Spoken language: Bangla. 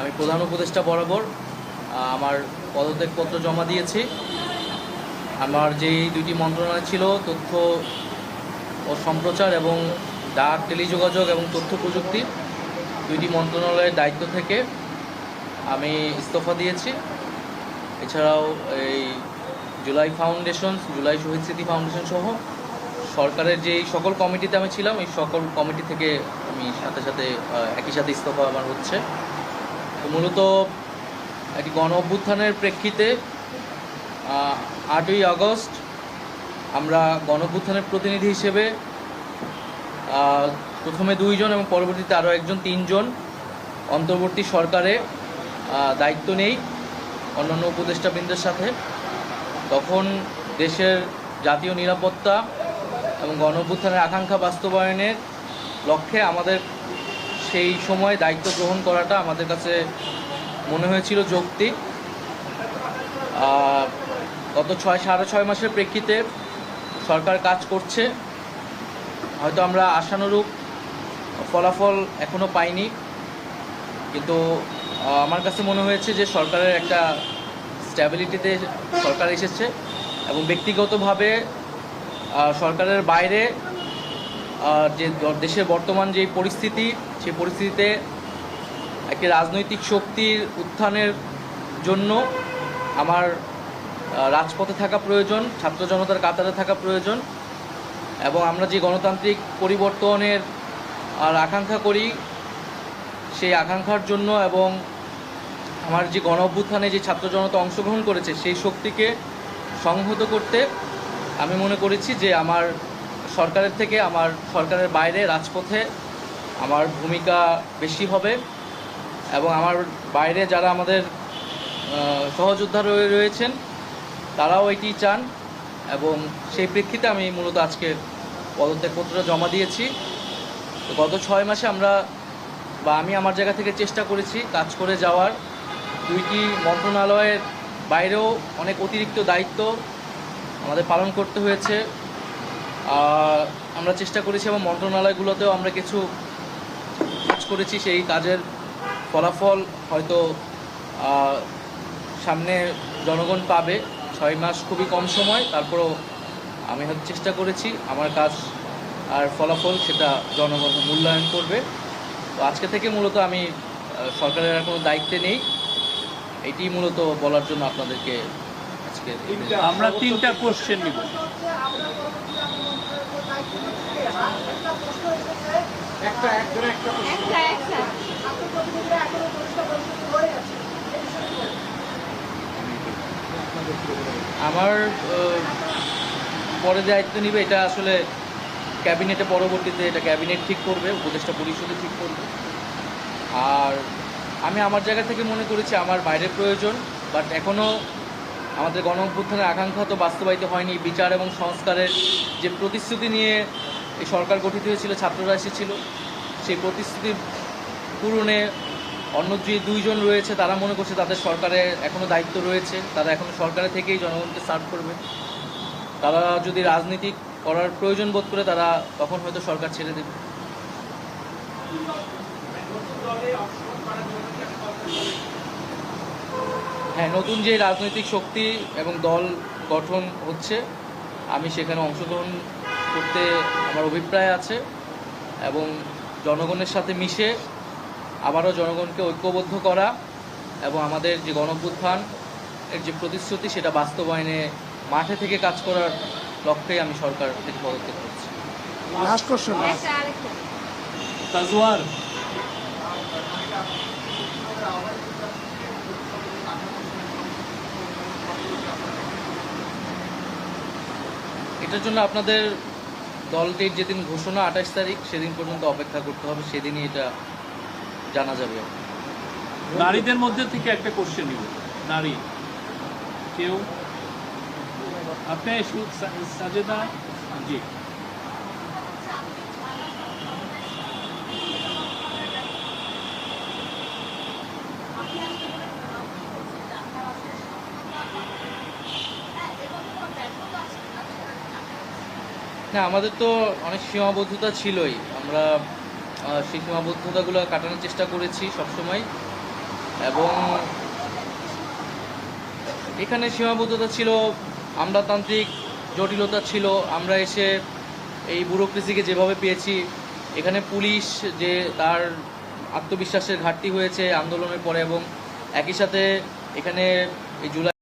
আমি প্রধান উপদেষ্টা বরাবর আমার পদত্যাগপত্র জমা দিয়েছি। আমার যেই দুইটি মন্ত্রণালয় ছিল, তথ্য ও সম্প্রচার এবং ডাক, টেলিযোগাযোগ এবং তথ্য প্রযুক্তি, দুইটি মন্ত্রণালয়ের দায়িত্ব থেকে আমি ইস্তফা দিয়েছি। এছাড়াও এই জুলাই ফাউন্ডেশন জুলাই শহীদ স্মৃতি ফাউন্ডেশন সহ সরকারের যেই সকল কমিটিতে আমি ছিলাম, এই সকল কমিটি থেকে আমি সাথে সাথে একই সাথে ইস্তফা আমার হচ্ছে। মূলত একটি গণ অভ্যুত্থানের প্রেক্ষিতে আটই আগস্ট আমরা গণ অভ্যুত্থানের প্রতিনিধি হিসেবে প্রথমে দুইজন এবং পরবর্তীতে আরও একজন, তিনজন অন্তর্বর্তী সরকারে দায়িত্ব নেই অন্যান্য উপদেষ্টাবৃন্দের সাথে। তখন দেশের জাতীয় নিরাপত্তা এবং গণ আকাঙ্ক্ষা বাস্তবায়নের লক্ষ্যে আমাদের সেই সময় দায়িত্ব গ্রহণ করাটা আমাদের কাছে মনে হয়েছিল যৌক্তিক। গত ছয়, সাড়ে ছয় মাসের প্রেক্ষিতে সরকার কাজ করছে। হয়তো আমরা আশানুরূপ ফলাফল এখনও পাইনি। কিন্তু আমার কাছে মনে হয়েছে যে সরকারের একটা স্ট্যাবিলিটিতে সরকার এসেছে এবং ব্যক্তিগতভাবে সরকারের বাইরে যে দেশের বর্তমান যে পরিস্থিতি সেই পরিস্থিতিতে একটি রাজনৈতিক শক্তির উত্থানের জন্য আমার রাজপথে থাকা প্রয়োজন, ছাত্র জনতার কাতারে থাকা প্রয়োজন, এবং আমরা যে গণতান্ত্রিক পরিবর্তনের আর আকাঙ্ক্ষা করি, সেই আকাঙ্ক্ষার জন্য এবং আমার যে গণ অভ্যুত্থানে যে ছাত্র জনতা অংশগ্রহণ করেছে, সেই শক্তিকে সংহত করতে আমি মনে করেছি যে আমার সরকারের থেকে, আমার সরকারের বাইরে রাজপথে আমার ভূমিকা বেশি হবে এবং আমার বাইরে যারা আমাদের সহযোদ্ধা রয়ে রয়েছেন, তারাও এটি চান এবং সেই প্রেক্ষিতে আমি মূলত আজকে পদত্যাগপত্র জমা দিয়েছি। গত ছয় মাসে আমরা বা আমি আমার জায়গা থেকে চেষ্টা করেছি কাজ করে যাওয়ার। দুইটি মন্ত্রণালয়ের বাইরেও অনেক অতিরিক্ত দায়িত্ব আমাদের পালন করতে হয়েছে। আমরা চেষ্টা করেছি এবং মন্ত্রণালয়গুলোতেও আমরা কিছু করেছি সেই কাজের ফলাফল হয়তো সামনে জনগণ পাবে। ছয় মাস খুবই কম সময় তারপরও আমি হয়তো চেষ্টা করেছি আমার কাজ আর ফলাফল সেটা জনগণ মূল্যায়ন করবে। তো আজকে থেকে মূলত আমি সরকারের আর কোনো দায়িত্বে নেই। এটি মূলত বলার জন্য আপনাদেরকে আজকে আমরা তিনটা কোশ্চেন নিব। একটা একটা একটা একটা। একটা আমার পরে দায়িত্ব নিবে এটা আসলে ক্যাবিনেটে পরবর্তীতে এটা ক্যাবিনেট ঠিক করবে উপদেষ্টা পরিষদে ঠিক করবে। আর আমি আমার জায়গা থেকে মনে করেছি আমার বাইরের প্রয়োজন বাট এখনও আমাদের গণ অভ্যুত্থানের আকাঙ্ক্ষা তো বাস্তবায়িত হয়নি। বিচার এবং সংস্কারের যে প্রতিশ্রুতি নিয়ে এই সরকার গঠিত হয়েছিল, ছাত্ররা এসেছিল। সেই প্রতিশ্রুতি পূরণে অন্য যে দুইজন রয়েছে, তারা মনে করছে তাদের সরকারে এখনও দায়িত্ব রয়েছে। তারা এখনও সরকারে থেকেই জনগণকে সার্ভ করবে। তারা যদি রাজনীতি করার প্রয়োজন বোধ করে, তারা তখন হয়তো সরকার ছেড়ে দেবে। হ্যাঁ নতুন যে রাজনৈতিক শক্তি এবং দল গঠন হচ্ছে, আমি সেখানে অংশগ্রহণ করতে আমার অভিপ্রায় আছে এবং জনগণের সাথে মিশে আবারও জনগণকে ঐক্যবদ্ধ করা এবং আমাদের যে গণপুত্থান এর যে প্রতিশ্রুতি সেটা বাস্তবায়নে মাঠে থেকে কাজ করার লক্ষ্যেই আমি সরকার থেকে পদত্যাগ করছি এটার জন্য আপনাদের দলটির যেদিন ঘোষণা আঠাশ তারিখ, সেদিন পর্যন্ত অপেক্ষা করতে হবে, সেদিনই এটা জানা যাবে। নারীদের মধ্যে থেকে একটা কোশ্চেন নিব। নারী। কেউ? আপনি সাজেদা? জি। না, আমাদের তো অনেক সীমাবদ্ধতা ছিলই। আমরা সেই সীমাবদ্ধতাগুলো কাটানোর চেষ্টা করেছি সবসময়। এবং এখানে সীমাবদ্ধতা ছিল, আমলাতান্ত্রিক জটিলতা ছিল। আমরা এসে এই ব্যুরোক্রেসিকে যেভাবে পেয়েছি, এখানে পুলিশ যে তার আত্মবিশ্বাসের ঘাটতি হয়েছে আন্দোলনের পরে এবং একই সাথে এখানে এই জুলাই